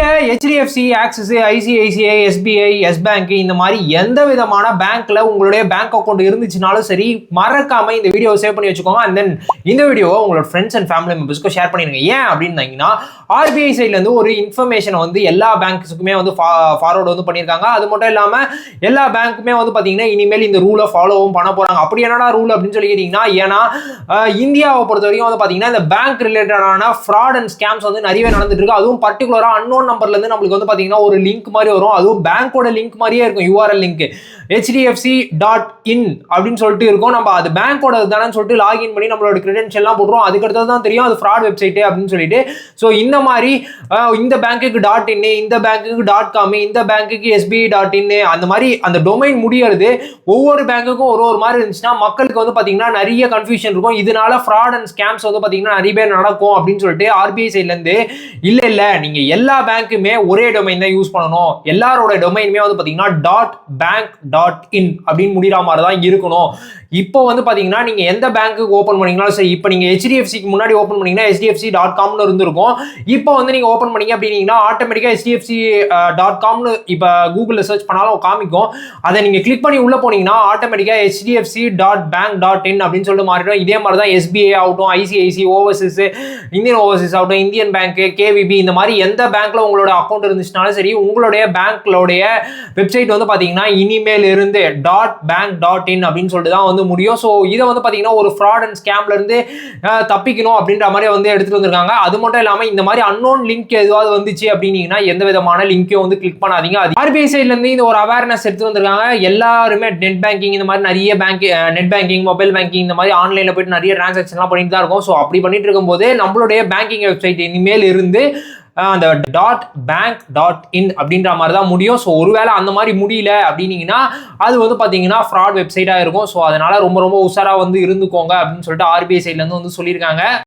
நீங்கள் HDFC Axis ICICI SBI yes bank இந்த மாதிரி எந்த விதமான பேங்க்ல உங்களுடைய பேங்க் அக்கௌண்ட் இருந்துச்சுனாலும் சரி மறக்காம இந்த வீடியோ சேவ் பண்ணி வச்சுக்கோங்க. அண்ட் தென் இந்த வீடியோவை உங்களோட ஃப்ரெண்ட்ஸ் அண்ட் ஃபேமிலி மெம்பர்ஸ்க்கு ஷேர் பண்ணிடுங்க. ஏன் அப்படின்னீங்கன்னா ஆர்பிஐ சைட்லேருந்து ஒரு இன்ஃபர்மேஷனை வந்து எல்லா பேங்க்ஸுக்குமே வந்து ஃபார்வர்டு வந்து பண்ணியிருக்காங்க அது மட்டும் இல்லாமல் எல்லா பேங்க்குமே வந்து பார்த்தீங்கன்னா இனிமேல் இந்த ரூலை ஃபாலோவும் பண்ண போகிறாங்க அப்படி என்னடா ரூல் அப்படின்னு சொல்லி கேட்டிங்கன்னா ஏன்னா இந்தியாவை பொறுத்த வரைக்கும் வந்து பார்த்தீங்கன்னா இந்த பேங்க் ரிலேட்டடான ஃப்ராட் அண்ட் ஸ்கேம்ஸ் வந்து நிறையவே நடந்துட்டு இருக்கு. அதுவும் பர்டிகுலராக அன்னோன் நம்பர்லேருந்து நம்மளுக்கு வந்து பார்த்தீங்கன்னா ஒரு லிங்க் மாதிரி வரும். அதுவும் பேங்க்கோட லிங்க் மாதிரியே இருக்கும் URL link HDFC dot in அப்படின்னு சொல்லிட்டு இருக்கும். நம்ம அது பேங்க்கோட தானே சொல்லிட்டு லாகின் பண்ணி நம்மளோட கிரெடென்ஷியல்லாம் போடுறோம் அதுக்கடுத்தது தான் தெரியும். அது ஃப்ராட் வெப்சைட்டு அப்படின்னு சொல்லிட்டு. ஸோ இந்த மாதிரி இந்த பேங்க்குக்கு டாட் இன்னு இந்த பேங்க்குக்கு டாட் காமு இந்த பேங்க்குக்கு எஸ்பிஐ டாட் இன்னு அந்த மாதிரி அந்த டொமைன் முடியறது ஒவ்வொரு பேங்க்குக்கும் ஒரு ஒரு மாதிரி இருந்துச்சுன்னா மக்களுக்கு வந்து பார்த்தீங்கன்னா நிறைய கன்ஃபியூஷன் இருக்கும். இதனால ஃப்ராட் அண்ட் ஸ்கேம்ஸ் வந்து பார்த்தீங்கன்னா நிறைய பேர் நடக்கும் அப்படின்னு சொல்லிட்டு ஆர்பிஐ சைட்லேருந்து இல்லை இல்லை நீங்கள் எல்லா பேங்க்குமே ஒரே டொமைன் தான் யூஸ் பண்ணணும். எல்லாரோட டொமைனுமே வந்து பார்த்தீங்கன்னா டாட் பேங்க் டாட் இன் அப்படின்னு முடிகிற மாதிரி தான் இருக்கணும். இப்போ வந்து பார்த்தீங்கன்னா நீங்கள் எந்த பேங்க்குக்கு ஓப்பன் பண்ணீங்கனாலும் சரி இப்போ நீங்கள் ஹெச்டிஎஃப்சிக்கு முன்னாடி ஓப்பன் பண்ணீங்கன்னா ஹெச்டிஎஃப்சி டாட் காம்னு இருந்திருக்கும் இப்போ வந்து நீங்கள் ஓப்பன் பண்ணீங்க அப்படின்னீங்கன்னா ஆட்டோமேட்டிக்காக ஹெச்டிஎஃப்சி டாட் காம்னு இப்போ கூகுளில் சர்ச் பண்ணாலும் காமிக்கும். அதை நீங்கள் கிளிக் பண்ணி உள்ளே போனீங்கன்னா ஆட்டோமேட்டிக்காக HDFC dot bank dot in அப்படின்னு சொல்லிட்டு மாறிடும். இதே மாதிரி தான் எஸ்பிஐ ஆகட்டும் ஐசிஐசி ஓவர்சீஸ் இந்தியன் ஓவர்சீஸ் ஆகட்டும் இந்தியன் பேங்க் கேவிபி இந்த மாதிரி எந்த பேங்க்கில் உங்களோட அக்கௌண்ட் இருந்துச்சுனாலும் சரி உங்களுடைய பேங்க்லோடைய வெப்சைட் வந்து பார்த்தீங்கன்னா இனிமேல் இருந்து டாட் பேங்க் டாட் இன் அப்படின்னு சொல்லிட்டு தான் வந்து முடியும். ஸோ இதை வந்து பார்த்தீங்கன்னா ஒரு ஃப்ராட் அண்ட் ஸ்கேம்ல இருந்து தப்பிக்கணும் அப்படின்ற மாதிரி வந்து எடுத்துட்டு வந்திருக்காங்க. அது மட்டும் இல்லாமல் இந்த மாதிரி அன்னோன் லிங்க் எதுவாவது வந்துச்சு அப்படின்னீங்கன்னா எந்த விதமான லிங்க்கையும் வந்து கிளிக் பண்ணாதீங்க. அது ஆர்பிஐ சைட்ல இருந்து இந்த ஒரு அவேர்னஸ் எடுத்துகிட்டு வந்திருக்காங்க. எல்லாருமே நெட் பேங்கிங் இந்த மாதிரி நிறைய bank net banking mobile banking இந்த மாதிரி ஆன்லைன்ல போயிட்டு நிறைய டிரான்சாக்ஷன்லாம் பண்ணிட்டு தான் இருக்கும். ஸோ அப்படி பண்ணிட்டு இருக்கும்போது நம்மளுடைய பேங்கிங் வெப்சைட் இனிமேல் இருந்து அந்த டாட் பேங்க் டாட் இன் அப்படின்ற மாதிரி தான் முடியும். ஸோ ஒருவேளை அந்த மாதிரி முடியல அப்படின்னீங்கன்னா அது வந்து பார்த்தீங்கன்னா ஃப்ராட் வெப்சைட்டாக இருக்கும். ஸோ அதனால் ரொம்ப ரொம்ப உஷாராக வந்து இருந்துக்கோங்க அப்படின்னு சொல்லிட்டு ஆர்பிஐ சைட்லேருந்து வந்து சொல்லியிருக்காங்க.